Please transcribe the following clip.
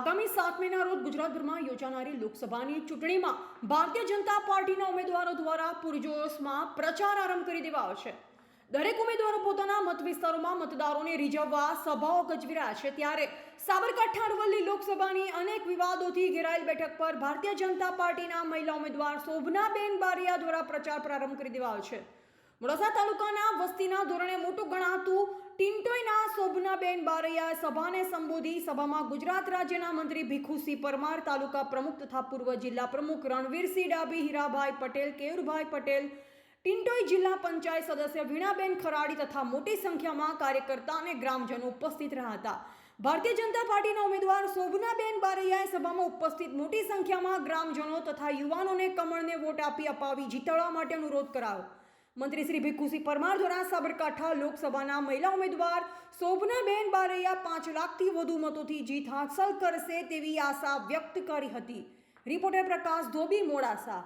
આગામી સાતમીના રોજ ગુજરાતભરમાં યોજાનારી લોકસભાની ચૂંટણીમાં ભારતીય જનતા પાર્ટીના ઉમેદવારો દ્વારા પૂરજોશમાં પ્રચાર આરંભ કરી દેવાયો છે. દરેક ઉમેદવારો પોતાના મત વિસ્તારોમાં મતદારોને રીઝવવા સભાઓ ગજવી રહ્યા છે. ત્યારે સાબરકાંઠા અરવલ્લી લોકસભાની અનેક વિવાદોથી ઘેરાયેલ બેઠક પર ભારતીય જનતા પાર્ટીના મહિલા ઉમેદવાર શોભનાબેન બારિયા દ્વારા પ્રચાર પ્રારંભ કરી દેવાયો છે. મોડાસા તાલુકાના વસ્તીના ધોરણે મોટું ગણાતું ટિન્ટોયના શોભનાબેન બારૈયા સભાને સંબોધી સભામાં ગુજરાત રાજ્યના મંત્રી ભીખુસિંહ પરમાર, તાલુકા પ્રમુખ તથા પૂર્વ જિલ્લા પ્રમુખ રણવીરસિંહ ડાબી હીરાભાઈ પટેલ, કેયુરભાઈ પટેલ ટિન્ટોય જિલ્લા પંચાયત સદસ્ય વીણાબેન ખરાડી તથા મોટી સંખ્યામાં કાર્યકર્તા અને ગ્રામજનો ઉપસ્થિત રહ્યા હતા. ભારતીય જનતા પાર્ટીના ઉમેદવાર શોભનાબેન બારૈયાએ સભામાં ઉપસ્થિત મોટી સંખ્યામાં ગ્રામજનો તથા યુવાનોને કમળને વોટ આપી અપાવી જીતાડવા માટે અનુરોધ કરાયો. મંત્રી શ્રી ભીખુસિંહ પરમાર દ્વારા સાબરકાંઠા લોકસભાના મહિલા ઉમેદવાર શોભનાબેન બારૈયા પાંચ લાખથી વધુ મતોથી જીત હાંસલ કરશે તેવી આશા વ્યક્ત કરી હતી. રિપોર્ટર પ્રકાશ ધોબી મોડાસા.